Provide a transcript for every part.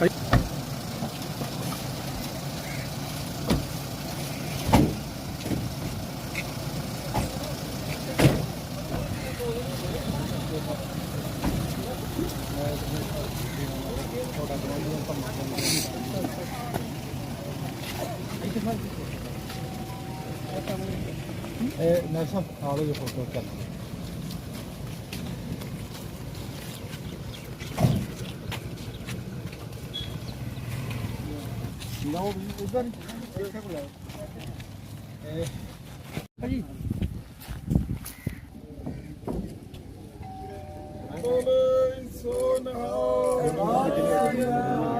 はいえー、ナイスさん、あれで放送し。ਲਓ ਵੀ ਉਧਰ ਇੱਥੇ ਬੁਲਾਓ ਇਹ ਭਾਜੀ ਉਧਰੋਂ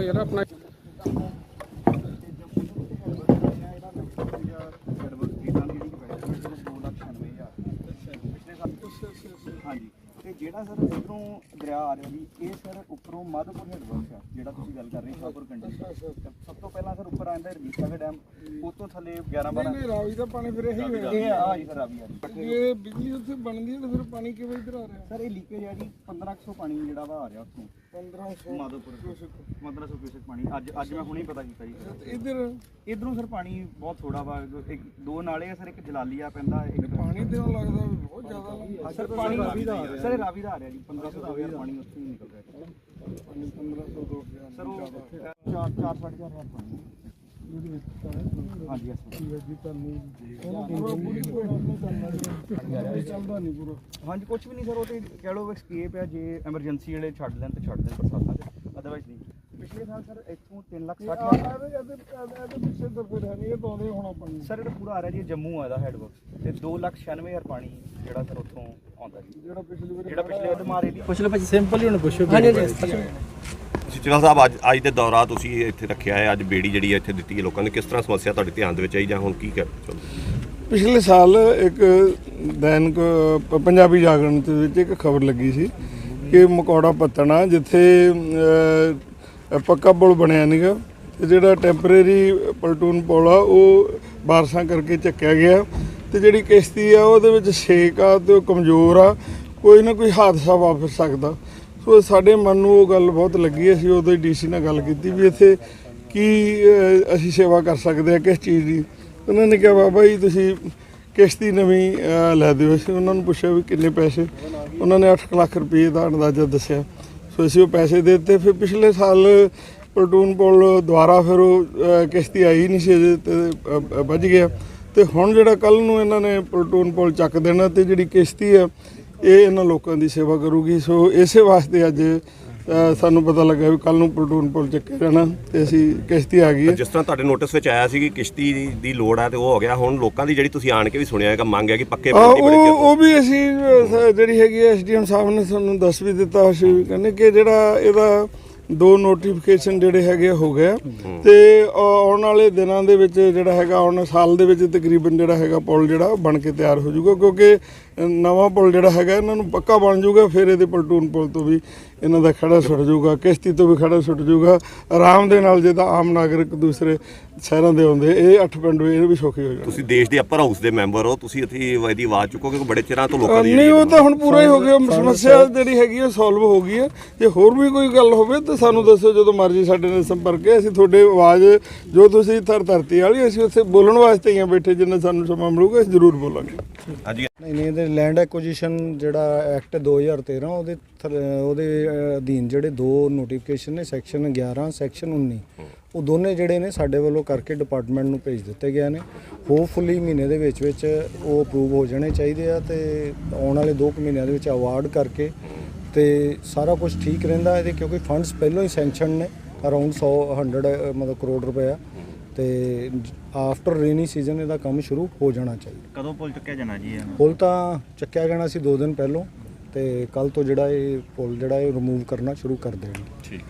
ਨਾ ਯਾਰ ਆਪਣਾ। ਹਾਂਜੀ। ਤੇ ਜਿਹੜਾ ਸਰ ਇਧਰੋਂ ਦਰਿਆ ਆ ਰਿਹਾ ਜੀ ਇਹ ਸਰ ਉੱਪਰੋਂ ਮਾਧੋਪੁਰ ਹੈਡਵਰਕ ਆ ਜਿਹੜਾ ਤੁਸੀਂ ਗੱਲ ਕਰ ਰਹੇ ਸ਼ਾਹਪੁਰ ਕੰਢੀ। ਸਭ ਤੋਂ ਪਹਿਲਾਂ ਸਰ ਉੱਪਰ ਆਂਦਾ ਰਜੀਸਾ ਦਾ ਡੈਮ ਉਹ ਤੋਂ ਥੱਲੇ 11 12 ਨਹੀਂ ਰਾਵੀ ਦਾ ਪਾਣੀ ਫਿਰ ਇਹੀ ਹੋਇਆ। ਇਹ ਆ ਜੀ ਸਰ ਰਾਵੀ ਆ ਜੀ। ਜੇ ਬਿਜਲੀ ਉੱਥੇ ਬਣਦੀ ਹੈ ਤਾਂ ਫਿਰ ਪਾਣੀ ਕਿਵੇਂ ਇੱਧਰ ਆ ਰਿਹਾ? ਸਰ ਇਹ ਲੀਕੇਜ ਹੈ ਜੀ 1500 ਪਾਣੀ ਜਿਹੜਾ ਵਾ ਆ ਰਿਹਾ ਉੱਥੋਂ। 1500 ਮਾਧੋਪੁਰ 1500 ਕਿਊਸੈਕ ਪਾਣੀ। ਅੱਜ ਅੱਜ ਮੈਂ ਹੁਣੇ ਹੀ ਪਤਾ ਕੀਤਾ ਜੀ। ਇੱਧਰ ਇਧਰੋਂ ਸਰ ਪਾਣੀ ਬਹੁਤ ਥੋੜਾ ਵਾ। ਇੱਕ ਦੋ ਨਾਲੇ ਆ ਸਰ ਇੱਕ ਜਲਾਲੀਆ ਪੈਂਦਾ ਇੱਕ ਪਾਣੀ ਤੇ ਲੱਗਦਾ ਵੀ ਬਹੁਤ ਜ਼ਿਆਦਾ। ਸਰ ਪਾਣੀ ਰਾਵੀ ਦਾ ਸਰ ਇਹ ਰਾਵੀ ਦਾ ਆ ਰਿਹਾ ਜੀ। 1500 ਦਾ ਹਜ਼ਾਰ ਪਾਣੀ ਉੱਥੇ ਹੀ ਨਿਕਲ ਰਿਹਾ। ਪਾਣੀ 1500 2000 ਸਰ ਉਹ 4 4 4 ਹਜ਼ਾਰ ਪਾਣੀ। ਹਾਂਜੀ ਹਾਂਜੀ ਕੁਝ ਵੀ ਨਹੀਂ ਸਰ ਉਹ ਤੇ ਕਹਿ ਲਓ ਐਸਕੇਪ ਹੈ ਜੇ ਐਮਰਜੈਂਸੀ ਵਾਲੇ ਛੱਡ ਲੈਣ ਤੇ ਛੱਡ ਦੇਣ ਬਰਸਾਤਾਂ 'ਚ ਅਦਰਵਾਈਜ਼ ਨਹੀਂ। ਪਿਛਲੇ ਸਾਲ ਸਰ ਇੱਥੋਂ 3 ਲੱਖ 60 ਹਜ਼ਾਰ ਸਰ ਇਹਦਾ ਪੂਰਾ ਆ ਰਿਹਾ ਜੀ ਜੰਮੂ ਆ ਇਹਦਾ ਹੈਡਵਰਕ ਤੇ 2 ਲੱਖ 96 ਹਜ਼ਾਰ ਪਾਣੀ ਜਿਹੜਾ ਸਰ ਉੱਥੋਂ ਆਉਂਦਾ ਜੀ। ਜਿਹੜਾ ਪਿਛਲੀ ਵਾਰ ਜਿਹੜਾ ਪਿਛਲੇ ਵਾਰ ਮਾਰੇ ਦੀ ਪੁੱਛ ਲਓ ਭਾਜੀ ਸਿੰਪਲ ਹੀ ਹੁਣ ਪੁੱਛੋ ਹਾਂਜੀ ਚਿਚਲਾ ਸਾਹਿਬ, ਅੱਜ ਅੱਜ ਦੇ ਦੌਰਾ ਤੁਸੀਂ ਇੱਥੇ ਰੱਖਿਆ ਹੈ, ਅੱਜ ਬੇੜੀ ਜਿਹੜੀ ਹੈ ਇੱਥੇ ਦਿੱਤੀ ਹੈ ਲੋਕਾਂ ਨੇ। ਕਿਸ ਤਰ੍ਹਾਂ ਸਮੱਸਿਆ ਤੁਹਾਡੇ ਧਿਆਨ ਦੇ ਵਿੱਚ ਆਈ ਜਾਂ ਹੁਣ ਕੀ ਕਰ ਚਲੋ ਪਿਛਲੇ ਸਾਲ ਇੱਕ ਦੈਨਿਕ ਪੰਜਾਬੀ ਜਾਗਰਣ ਦੇ ਵਿੱਚ ਇੱਕ ਖਬਰ ਲੱਗੀ ਸੀ ਕਿ ਮਕੌੜਾ ਪੱਤਣਾ, ਜਿੱਥੇ ਪੱਕਾ ਪੁਲ ਬਣਿਆ ਨਹੀਂਗਾ ਤੇ ਜਿਹੜਾ ਟੈਂਪਰੇਰੀ ਪਲਟੂਨ ਪੁਲ ਆ, ਉਹ ਬਾਰਸ਼ਾਂ ਕਰਕੇ ਚੱਕਿਆ ਗਿਆ। ਤੇ ਜਿਹੜੀ ਕਿਸ਼ਤੀ ਆ, ਉਹਦੇ ਵਿੱਚ ਛੇਕ ਆ, ਤੇ ਉਹ ਕਮਜ਼ੋਰ ਆ, ਕੋਈ ਨਾ ਕੋਈ ਹਾਦਸਾ ਵਾਪਰ ਸਕਦਾ। ਸੋ ਸਾਡੇ ਮਨ ਨੂੰ ਉਹ ਗੱਲ ਬਹੁਤ ਲੱਗੀ ਅਸੀਂ ਉਦੋਂ ਹੀ ਡੀਸੀ ਨਾਲ ਗੱਲ ਕੀਤੀ ਵੀ ਇੱਥੇ ਕੀ ਅਸੀਂ ਸੇਵਾ ਕਰ ਸਕਦੇ ਆ ਕਿਸ ਚੀਜ਼ ਦੀ। ਉਹਨਾਂ ਨੇ ਕਿਹਾ ਬਾਬਾ ਜੀ ਤੁਸੀਂ ਕਿਸ਼ਤੀ ਨਵੀਂ ਲੈ ਦਿਓ। ਅਸੀਂ ਉਹਨਾਂ ਨੂੰ ਪੁੱਛਿਆ ਵੀ ਕਿੰਨੇ ਪੈਸੇ। ਉਹਨਾਂ ਨੇ 8 ਲੱਖ ਰੁਪਏ ਦਾ ਅੰਦਾਜ਼ਾ ਦੱਸਿਆ। ਸੋ ਅਸੀਂ ਉਹ ਪੈਸੇ ਦੇ ਦਿੱਤੇ। ਫਿਰ ਪਿਛਲੇ ਸਾਲ ਪਲਟੂਨ ਪੁਲ ਦੁਆਰਾ ਫਿਰ ਉਹ ਕਿਸ਼ਤੀ ਆਈ ਨਹੀਂ ਸੀ ਅਜੇ ਤੇ ਅਹ, ਵੱਜ ਗਿਆ। ਤੇ ਹੁਣ ਜਿਹੜਾ ਕੱਲ ਨੂੰ ਇਹਨਾਂ ਨੇ ਪਲਟੂਨ ਪੁਲ ਚੱਕ ਦੇਣਾ ਤੇ ਜਿਹੜੀ ਕਿਸ਼ਤੀ ਆ ਇਹ ਇਹਨਾਂ ਲੋਕਾਂ ਦੀ ਸੇਵਾ ਕਰੂਗੀ। ਸੋ ਇਸੇ ਵਾਸਤੇ ਅੱਜ ਸਾਨੂੰ ਪਤਾ ਲੱਗਾ ਵੀ ਕੱਲ ਨੂੰ ਪਲਟੂਨ ਪੁਲ ਚੱਕਿਆ ਜਾਣਾ ਤੇ ਅਸੀਂ ਕਿਸ਼ਤੀ ਆ ਗਈ ਹੈ। ਜਿਸ ਤਰ੍ਹਾਂ ਤੁਹਾਡੇ ਨੋਟਿਸ ਵਿੱਚ ਆਇਆ ਸੀ ਕਿ ਕਿਸ਼ਤੀ ਦੀ- ਲੋੜ ਹੈ ਤੇ ਉਹ ਹੋ ਗਿਆ। ਹੁਣ ਲੋਕਾਂ ਦੀ ਜਿਹੜੀ ਤੁਸੀਂ ਆਣ ਕੇ ਵੀ ਸੁਣਿਆ ਹੈਗਾ ਮੰਗ ਹੈ ਕਿ ਪੱਕੇ ਆ ਪੁਲ ਦੀ ਬੜੀ ਉਹ ਵੀ ਅਸੀਂ ਸ- ਜਿਹੜੀ ਹੈਗੀ ਐਸਡੀਐਮ ਸਾਹਿਬ ਨੇ ਸਾਨੂੰ ਦੱਸ ਵੀ ਦਿੱਤਾ ਅਸੀਂ ਵੀ ਕਹਿੰਦੇ ਕਿ ਜਿਹੜਾ ਇਹਦਾ ਦੋ ਨੋਟੀਫਿਕੇਸ਼ਨ ਜਿਹੜੇ ਹੈਗੇ ਆ ਹੋ ਗਿਆ ਤੇ ਆ- ਆਉਣ ਵਾਲੇ ਦਿਨਾਂ ਦੇ ਵਿੱਚ ਜਿਹੜਾ ਹੈਗਾ ਆਉਣ ਸਾਲ ਦੇ ਵਿੱਚ ਤਕਰੀਬਨ ਜਿਹੜਾ ਹੈਗਾ ਪੁਲ ਜਿਹੜਾ ਬਣ ਕੇ ਤਿਆਰ ਹੋ ਜਾਊਗਾ ਕਿਉਂਕਿ ਨਵਾਂ ਪੁਲ ਜਿਹੜਾ ਹੈਗਾ ਇਹਨਾਂ ਨੂੰ ਪੱਕਾ ਬਣ ਜਾਊਗਾ ਫਿਰ ਇਹਦੇ ਪਲਟੂਨ ਪੁਲ ਤੋਂ ਵੀ ਇਹਨਾਂ ਦਾ ਖੜਾ ਛੁੱਟ ਜਾਊਗਾ ਕਿਸ਼ਤੀ ਤੋਂ ਵੀ ਖੜਾ ਛੁੱਟ ਜਾਊਗਾ। ਆਰਾਮ ਦੇ ਨਾਲ ਜਿੱਦਾਂ ਆਮ ਨਾਗਰਿਕ ਦੂਸਰੇ ਸ਼ਹਿਰਾਂ ਦੇ ਆਉਂਦੇ ਇਹ ਅੱਠ ਪਿੰਡ ਇਹ ਵੀ ਸੌਖੀ ਹੋ ਜਾਣ ਤੁਸੀਂ ਦੇਸ਼ ਦੇ ਅਪਰ ਹਾਊਸ ਦੇ ਮੈਂਬਰ ਹੋ ਤੁਸੀਂ ਇੱਥੇ ਇਹਦੀ ਆਵਾਜ਼ ਚੁੱਕੋਗੇ ਕਿ ਬੜੇ ਚਿਰਾਂ ਤੋਂ ਲੋਕਾਂ ਦੀ ਨਹੀਂ ਉਹ ਤਾਂ ਹੁਣ ਪੂਰਾ ਹੀ ਹੋ ਗਿਆ ਸਮੱਸਿਆ ਜਿਹੜੀ ਹੈਗੀ ਉਹ ਸੋਲਵ ਹੋ ਗਈ ਹੈ। ਜੇ ਹੋਰ ਵੀ ਕੋਈ ਗੱਲ ਹੋਵੇ ਤਾਂ ਸਾਨੂੰ ਦੱਸੋ ਜਦੋਂ ਮਰਜ਼ੀ ਸਾਡੇ ਨਾਲ ਸੰਪਰਕ ਹੈ। ਅਸੀਂ ਤੁਹਾਡੇ ਆਵਾਜ਼ ਜੋ ਤੁਸੀਂ ਥਰ ਧਰਤੀ ਵਾਲੀ ਅਸੀਂ ਉੱਥੇ ਬੋਲਣ ਵਾਸਤੇ ਹੀ ਆ ਬੈਠੇ ਜਿੰਨਾ ਸਾਨੂੰ ਸਮਾਂ ਮਿਲੂਗਾ ਅਸੀਂ ਜ਼ਰੂਰ ਬੋਲਾਂਗੇ। ਹਾਂਜੀ। ਨਹੀਂ ਨਹੀਂ ਇਹਦੇ ਲੈਂਡ ਐਕੁਜੀਸ਼ਨ ਜਿਹੜਾ ਐਕਟ 2013 ਉਹਦੇ ਥਰ- ਉਹਦੇ ਅਧੀਨ ਜਿਹੜੇ ਦੋ ਨੋਟੀਫਿਕੇਸ਼ਨ ਨੇ ਸੈਕਸ਼ਨ 11 ਸੈਕਸ਼ਨ 19 ਉਹ ਦੋਨੇ ਜਿਹੜੇ ਨੇ ਸਾਡੇ ਵੱਲੋਂ ਕਰਕੇ ਡਿਪਾਰਟਮੈਂਟ ਨੂੰ ਭੇਜ ਦਿੱਤੇ ਗਏ ਨੇ। ਹੋਪਫੁਲੀ ਮਹੀਨੇ ਦੇ ਵਿੱਚ ਵਿੱਚ ਉਹ ਅਪਰੂਵ ਹੋ ਜਾਣੇ ਚਾਹੀਦੇ ਆ ਤੇ ਆਉਣ ਵਾਲੇ 2 ਮਹੀਨਿਆਂ ਦੇ ਵਿੱਚ ਅਵਾਰਡ ਕਰਕੇ ਤੇ ਸਾਰਾ ਕੁਝ ਠੀਕ ਰਹਿੰਦਾ ਇਹਦੇ, ਕਿਉਂਕਿ ਫੰਡਸ ਪਹਿਲਾਂ ਹੀ ਸੈਂਕਸ਼ਨ ਨੇ ਅਰਾਊਂਡ 100 100 ਮਤਲਬ ਕਰੋੜ ਰੁਪਏ ਤੇ ਆਫਟਰ ਰੇਨੀ ਸੀਜ਼ਨ ਇਹਦਾ ਕੰਮ ਸ਼ੁਰੂ ਹੋ ਜਾਣਾ ਚਾਹੀਦਾ। ਕਦੋਂ ਪੁੱਲ ਚੁੱਕਿਆ ਜਾਣਾ ਜੀ ਇਹਨੂੰ? ਪੁਲ ਤਾਂ ਚੱਕਿਆ ਜਾਣਾ ਸੀ 2 ਦਿਨ ਪਹਿਲਾਂ ਤੇ ਕੱਲ ਤੋਂ ਜਿਹੜਾ ਇਹ ਪੁਲ ਜਿਹੜਾ ਇਹ ਰਿਮੂਵ ਕਰਨਾ ਸ਼ੁਰੂ ਕਰ ਦੇਣਗੇ। ਠੀਕ।